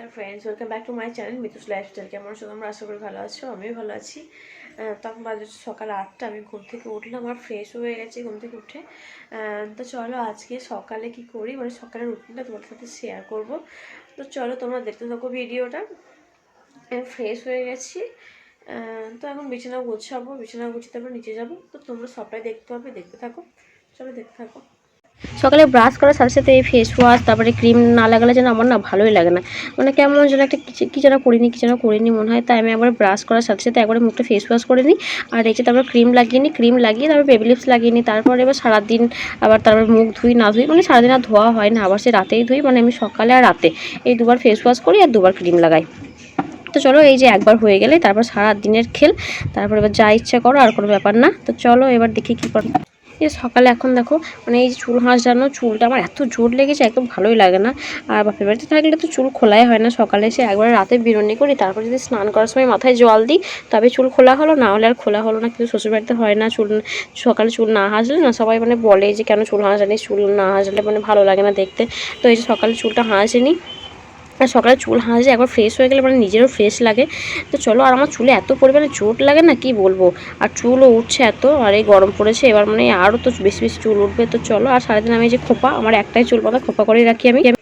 Hello friends welcome back to my channel Mitus lifestyle কেমন আছো তোমরা? আশা করি ভালো আছো, আমিও ভালো আছি। তখন বাজে সকাল আটটা, আমি ঘুম থেকে উঠলাম আর ফ্রেশ হয়ে গেছি ঘুম থেকে উঠে। তো চলো আজকে সকালে কি করি? মানে সকালের রুটিনটা তোমাদের সাথে শেয়ার করব। তো চলো তোমরা দেখতে থাকো ভিডিওটা আমি ফ্রেশ হয়ে গেছি। তো এখন বিছানা গুছাবো, বিছানা গুছিয়ে তারপর নিচে যাব। তো তোমরা সবটাই দেখতে পাবে, দেখতে থাকো। চলো দেখতে থাকো। সকালে ব্রাশ করার সাথে সাথে এই ফেস ওয়াশ তারপরে ক্রিম না লাগালে যেন আমার না ভালোই লাগে না। মানে কেমন যেন একটা কি যেন করিনি, কি যেন করিনি মনে হয়। তাই আমি একবার ব্রাশ করার সাথে সাথে একবারে মুখটা ফেস ওয়াশ করে নিই। আর এই যে তারপর ক্রিম লাগিয়ে নিই ক্রিম লাগিয়ে তারপর বেবি লিপস লাগিয়ে নিই। তারপর এবার সারাদিন আবার তারপর মুখ ধুই, না ধুই মানে সারাদিন আর ধোয়া হয় না। আবার সে রাতেই ধুই মানে আমি সকালে আর রাতে এই দুবার ফেস ওয়াশ করি আর দুবার ক্রিম লাগাই। তো চলো এই যে একবার হয়ে গেলে তারপর সারা দিনের খেল। তারপর এবার যা ইচ্ছা করো, আর কোনো ব্যাপার না। তো চলো এবার দেখি কী করো এই সকালে এখন দেখো মানে এই চুল হাঁসানো চুলটা আমার এত জোর লেগেছে, একদম ভালোই লাগে না। আর বাপের বাড়িতে থাকলে তো চুল খোলাই হয় না। সকালে এসে একবার রাতে বিরনি করি, তারপর যদি স্নান করার সময় মাথায় জল দিই, তবে চুল খোলা হলো, না হলে আর খোলা হলো না। কিন্তু শ্বশুরবাড়িতে হয় না চুল, সকালে চুল না হাসলে না, সবাই মানে বলে যে কেন চুল হাসানি চুল না হাসলে মানে ভালো লাগে না দেখতে। তো এই যে সকালে চুলটা হাসেনি সকালে চুল হাঁসে একবার ফ্রেশ হয়ে গেলে মানে নিজেরও ফ্রেশ লাগে। তো চলো, আর আমার চুলে এত পরিমাণে চোট লাগে না, কি বলব? আর চুলও উঠছে এত, আর এই গরম পড়েছে, এবার মানে আরও তো বেশি বেশি চুল উঠবে, তো চলো, আর সারাদিন আমি যে খোপা, আমার একটাই চুল পাতা, খোপা করেই রাখি আমি।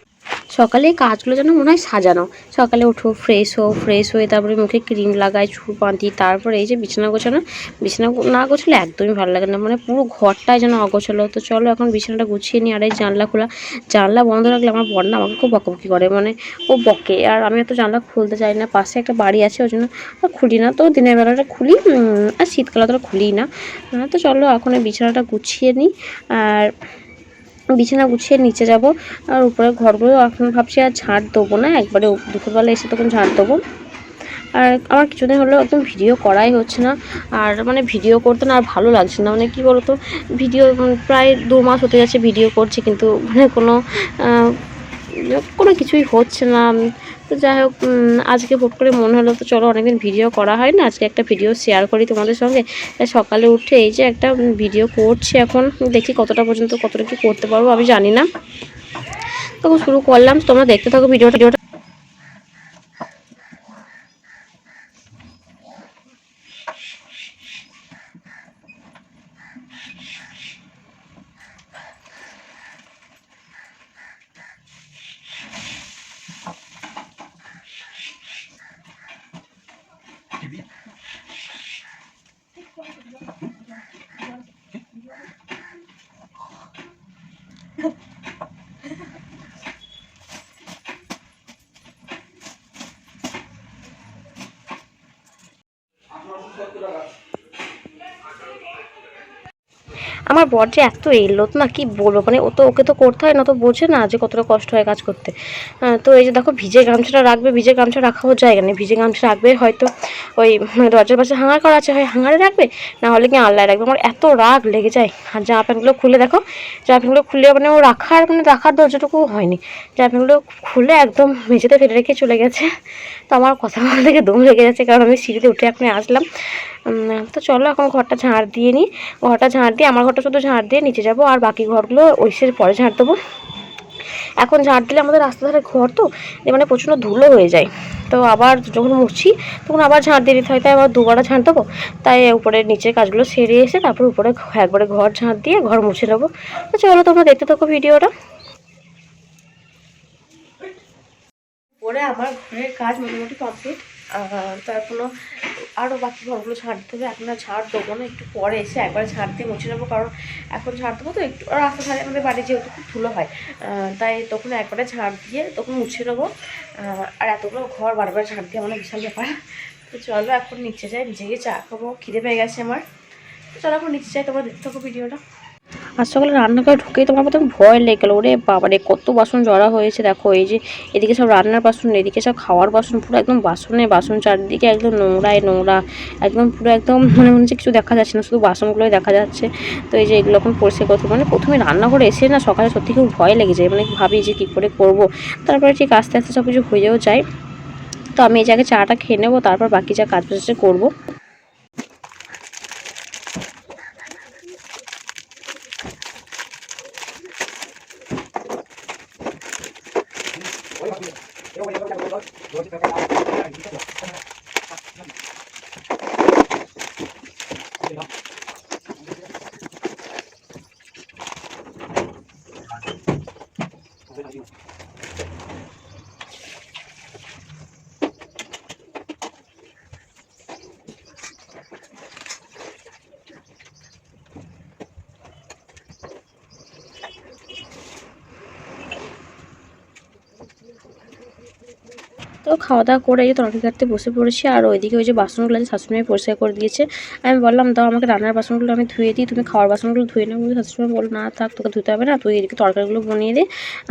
সকালে কাজগুলো যেন মনে হয় সাজানো। সকালে উঠো ফ্রেশ হো ফ্রেশ হয়ে তারপরে মুখে ক্রিম লাগাই, চুল বাঁধি, তারপরে এই যে বিছানা গোছানো, বিছানা না গোছালে একদমই ভালো লাগে না। মানে পুরো ঘরটাই যেন অগোছালো। তো চলো এখন বিছানাটা গুছিয়ে নিই, আর এই জানলা খোলা। জানলা বন্ধ রাখলে আমার বর না আমাকে খুব বকবকি করে। মানে ও বকে। আর আমি এত জানলা খুলতে চাই না। পাশে একটা বাড়ি আছে, ওই জন্য খুলি না। তো দিনের বেলাটা খুলি আর শীতকালে তো খুলি না। তো চলো এখন বিছানাটা গুছিয়ে নিই। আর বিছানা গুছিয়ে নিচে যাব। আর উপরে ঘরগুলো এখন ভাবছি আর ঝাড় দেবো না, একবারে দুপুরবেলা এসে তখন ঝাড় দেবো। আর আমার কিছুদিন হলো একদম ভিডিও করাই হচ্ছে না, আর মানে ভিডিও করতে না আর ভালো লাগছে না। মানে কী বলতো, ভিডিও প্রায় দু মাস হতে যাচ্ছে ভিডিও করছি, কিন্তু মানে কোনো কোনো কিছুই হচ্ছে না। তো যাই হোক আজকে ভোট করে মনে হলো তো চলো অনেকদিন ভিডিও করা হয় না, আজকে একটা ভিডিও শেয়ার করি তোমাদের সঙ্গে। সকালে উঠে এই যে একটা ভিডিও করছি এখন, দেখি কতটা পর্যন্ত কতটা কি করতে পারব, আমি জানি না। তখন শুরু করলাম, তোমরা দেখতে থাকো ভিডিওটা আমার বর যে এত এলো না, কি বলব? মানে ও তো, ওকে তো করতে হয় না, তো বোঝে না যে কতটা কষ্ট হয় কাজ করতে। তো এই যে দেখো, ভিজে গামছাটা রাখবে, ভিজে গামছা রাখাও জায়গা নেই। ভিজে গামছা রাখবে, হয়তো ওই দরজার পাশে হাঙার করা আছে, হয় হাঙারে রাখবে, না হলে কি আল্লাহ রাখবে? আমার এত রাগ লেগে যায়। আর জামা প্যান্টগুলো খুলে দেখো, জামা প্যান্টগুলো খুলে মানে ও রাখার মানে রাখার দরজাটুকু হয়নি। জামা প্যান্টগুলো খুলে একদম মেঝেতে ফেলে রেখে চলে গেছে। তো আমার কথা বলতে থেকে দম লেগে যাচ্ছে, কারণ আমি সিঁড়িতে উঠে এখন আসলাম। তো চলো এখন ঘরটা ঝাড় দিয়ে নিই। ঘরটা ঝাড় দিয়ে, আমার ঘরটা শুধু ঝাড় দিয়ে নিচে যাব, আর বাকি ঘরগুলো ওইসের পরে ঝাড় দেবো। এখন ঝাড় দিলে আমাদের রাস্তা ধারে ঘর তো মানে প্রচণ্ড ধুলো হয়ে যায়। তো আবার যখন মুছি তখন আবার ঝাড় দিয়ে দিতে হয়, তাই আবার দুবার ঝাড় দেবো। তাই উপরে নিচের কাজগুলো সেরে এসে তারপর উপরে একবারে ঘর ঝাড় দিয়ে ঘর মুছে নেব। তো চলো তোমরা দেখতে থাকো ভিডিওটা। পরে আমার ঘরের কাজ মোটামুটি কমপ্লিট তো এখনও আরও বাকি ঘরগুলো ছাড় দিতে হবে। এখন আর দেবো না, একটু পরে এসে একবার ঝাড় দিয়ে মুছে নেব, কারণ এখন ঝাড় দেবো তো একটু রাস্তা ধারে আমাদের বাড়ি যেহেতু খুব ধুলো হয় তাই তখন একবারে ঝাড় দিয়ে তখন মুছে নেব। আর এতগুলো ঘর বারবার ঝাঁট দিয়ে আমার বিশাল ব্যাপার। তো চলো এখন নিচে যাই নিচে গিয়ে চা খাব, খিদে পেয়ে গেছে আমার। তো চলো এখন নিচে যাই, তোমরা দেখতে থাকো ভিডিওটা। আর সকালে রান্নাঘরে ঢুকেই তোমার প্রথম ভয় লেগে গেলো ওরে বাবারে, কত বাসন জড়া হয়েছে দেখো, এই যে এদিকে সব রান্নার বাসন, এদিকে সব খাওয়ার বাসন, পুরো একদম বাসনে বাসন, চারদিকে একদম নোংরায় নোংরা, একদম পুরো একদম মানে মনে হচ্ছে কিছু দেখা যাচ্ছে না, শুধু বাসনগুলোই দেখা যাচ্ছে। তো এই যে এগুলো এখন পরিষ্কার করতে মানে প্রথমে রান্নাঘরে এসে না সকালে সত্যি খুব ভয় লেগে যায় মানে ভাবি যে কী করে করব। তারপরে ঠিক আস্তে আস্তে সব কিছু হয়েও যায়। তো আমি এই জায়গায় চাটা খেয়ে নেব, তারপর বাকি যা কাজ বাজ করব। いいかも。তো খাওয়া দাওয়া করে এই যে তরকারি কাটতে বসে পড়েছি, আর ওইদিকে ওই যে বাসনগুলো আছে শাশুড়ি পরিষ্কার করে দিয়েছে। আমি বললাম, দাও আমাকে রান্নার বাসনগুলো আমি ধুয়ে দিই, তুমি খাওয়ার বাসনগুলো ধুয়ে নেব শাশুড়ি বলল, না থাক, তোকে ধুতে হবে না, তুই এদিকে তরকারিগুলো বনিয়ে দে,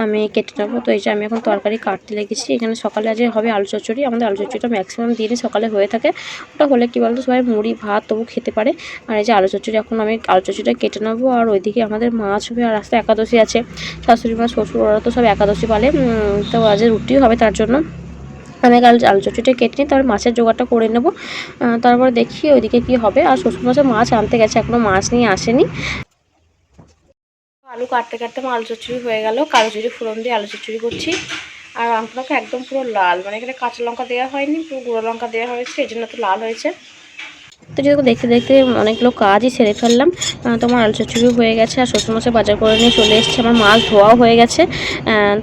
আমি কেটে নেব। তো এই যে আমি এখন তরকারি কাটতে লেগেছি। এখানে সকালে আজ হবে আলু চচ্চড়ি, আমাদের আলু চচ্চড়িটা ম্যাক্সিমাম দিনে সকালে হয়ে থাকে। ওটা হলে কী বলতো, সবাই মুড়ি, ভাত তবু খেতে পারে। আর এই যে আলু চচ্চড়ি, এখন আমি আলু চচ্চড়িটা কেটে নেব, আর ওইদিকে আমাদের মাছ হবে আর রাস্তায় একাদশী আছে। শাশুড়ি মা শ্বশুর, ওরা তো সব একাদশী পালে তো আজ রুটিও হবে তার জন্য। আমি কাল আলু চটচটে কেটে নিই তারপর মাছের জোগাড়টা করে নেব। তারপর দেখি ওইদিকে কি হবে। আর শ্বশুরমশাই মাছ আনতে গেছে এখনও মাছ নিয়ে আসেনি। আলু কাটতে কাটতে আমার আলু চচ্চড়ি হয়ে গেল। কালো চুরি ফোড়ন দিয়ে আলু চচ্চড়ি করছি। আর মাংসটাকে একদম পুরো লাল মানে এখানে কাঁচা লঙ্কা দেওয়া হয়নি, পুরো গুঁড়ো লঙ্কা দেওয়া হয়েছে এই জন্য তো লাল হয়েছে। তো যেরকম দেখতে দেখতে অনেকগুলো কাজই সেরে ফেললাম তোমার আলু চচ্চড়ি হয়ে গেছে আর শ্বশুরমশাই বাজার করে নিয়ে চলে এসেছে, আমার মাছ ধোয়াও হয়ে গেছে।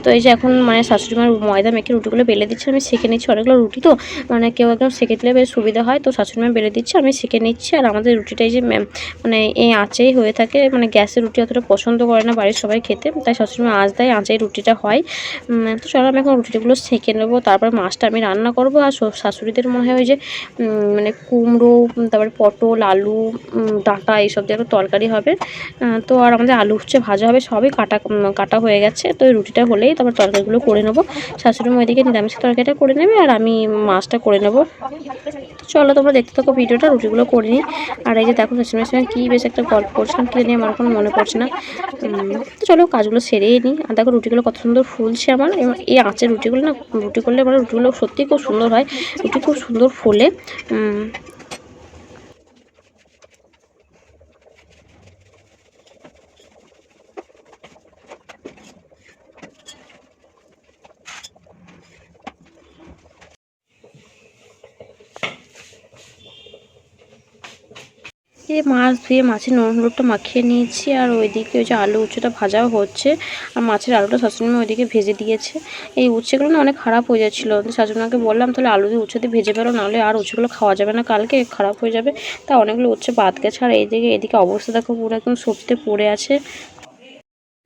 তো এই যে এখন মানে শাশুড়ি মার ময়দা মেখে রুটিগুলো বেলে দিচ্ছে, আমি সেঁকে নিচ্ছি অনেকগুলো রুটি তো মানে কেউ একদম সেঁকে দিলে বেশ সুবিধা হয়, তো শাশুড়ি মা বেলে দিচ্ছে, আমি সেঁকে নিচ্ছি। আর আমাদের রুটিটা এই যে মানে এই আঁচেই হয়ে থাকে মানে গ্যাসের রুটি অতটা পছন্দ করে না বাড়ির সবাই খেতে, তাই শাশুড়ি মা আঁচ দেয়, আঁচেই রুটিটা হয়। তো চলো আমি এখন রুটিগুলো সেঁকে নেব, তারপর মাছটা আমি রান্না করব, আর শাশুড়িদের মনে হয় ওই যে মানে কুমড়ো তারপরে পটল, আলু ডাঁটা এইসব দিয়ে একটা তরকারি হবে। তো আর আমাদের আলু হচ্ছে ভাজা হবে, সবই কাটা কাটা হয়ে গেছে। তো রুটিটা হলেই তারপর তরকারিগুলো করে নেব। শাশুড়ি ওইদিকে নিরামিষ তরকারিটা করে নেবে আর আমি মাছটা করে নেব। চলো তোমরা দেখতে থাকো ভিডিওটা, রুটিগুলো করে নিই। আর এই যে দেখো শাশুড়ির সঙ্গে কী বেশ একটা গল্প করছিলাম কী জানি আমার এখন মনে পড়ছে না। তো চলো কাজগুলো সেরেই নিই। আর দেখো রুটিগুলো কত সুন্দর ফুলছে আমার। এই আঁচের রুটিগুলো না, রুটি করলে আমার রুটিগুলো সত্যিই খুব সুন্দর হয়। রুটি খুব সুন্দর ফোলে। এই মাছ ধুয়ে মাছের নুন হলুদটা মাখিয়ে নিয়েছি, আর ওইদিকে ওই যে আলু উচ্ছেটা ভাজাও হচ্ছে, আর মাছের আলুটা শাশুড়িমা ওইদিকে ভেজে দিয়েছে। এই উচ্ছেগুলো না অনেক খারাপ হয়ে যাচ্ছিল শাশুড়িমাকে বললাম, তাহলে আলু দিয়ে উচ্ছে দিয়ে ভেজে ফেলো, নাহলে আর উচ্ছেগুলো খাওয়া যাবে না, কালকে খারাপ হয়ে যাবে। তা অনেকগুলো উচ্ছে বাদ গেছে, আর এইদিকে এদিকে অবস্থা দেখো, পুরো একদম সবজিতে পড়ে আছে।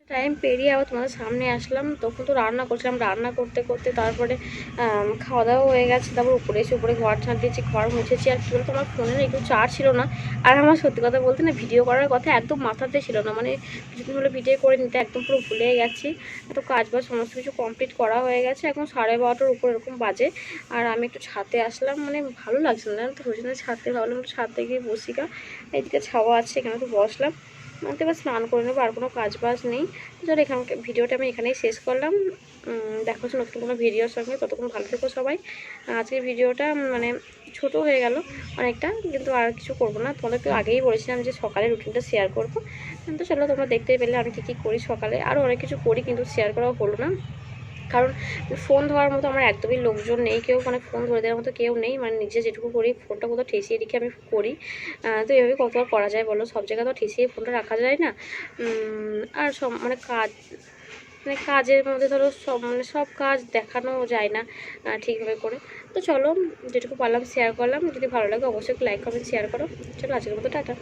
টাইম পেরিয়ে আবার তোমাদের সামনে আসলাম। তখন তো রান্না করছিলাম, রান্না করতে করতে তারপরে খাওয়া দাওয়া হয়ে গেছে। তারপর উপরে এসে উপরে ঘর ঝাঁট দিয়েছি, ঘর মুছেছি। আর কী বলতো, আমার ফোনের একটু চার্জ ছিল না। আর আমার সত্যি কথা বলতে না ভিডিও করার কথা একদম মাথাতে ছিল না। মানে কিছুদিন হলে ভিডিও করে নিতে একদম পুরো ভুলে গেছি। তো কাজ বাজ সমস্ত কিছু কমপ্লিট করা হয়ে গেছে। এখন সাড়ে বারোটার উপর এরকম বাজে। আর আমি একটু ছাদে আসলাম। মানে ভালো লাগছিল না তো? জন্য ছাদে ভাবলাম ছাদে গিয়ে বসি গা। এইদিকে ছাওয়া আছে, এখানে তো বসলাম। আমি তো এবার স্নান করে নেব, আর কোনো কাজ বাজ নেই চলো এখানকার ভিডিওটা আমি এখানেই শেষ করলাম। দেখো নতুন কোনো ভিডিওর সঙ্গে। ততক্ষণ ভালো থেকো সবাই। আজকের ভিডিওটা মানে ছোট হয়ে গেল অনেকটা, কিন্তু আর কিছু করব না। তোমাদেরকে আগেই বলেছিলাম যে সকালে রুটিনটা শেয়ার করব। কিন্তু চলো তোমরা দেখতেই পেলে আমি কী কী করি সকালে। আরও অনেক কিছু করি, কিন্তু শেয়ার করা হলো না। কারণ ফোন ধরার মতো আমার একদমই লোকজন নেই, কেউ মানে ফোন ধরে দেওয়ার মতো কেউ নেই মানে নিজে যেটুকু করি ফোনটা কোথাও ঠেসিয়ে রেখে আমি করি। তো এভাবে কত আর করা যায় বলো? সব জায়গায় তো ঠেসিয়ে ফোনটা রাখা যায় না। আর সব মানে কাজ মানে কাজের মধ্যে ধরো সব মানে সব কাজ দেখানো যায় না ঠিকভাবে করে। তো চলো, যেটুকু পারলাম শেয়ার করলাম। যদি ভালো লাগে অবশ্যই লাইক কমেন্ট শেয়ার করো। চলো আজকের মতো টাটা।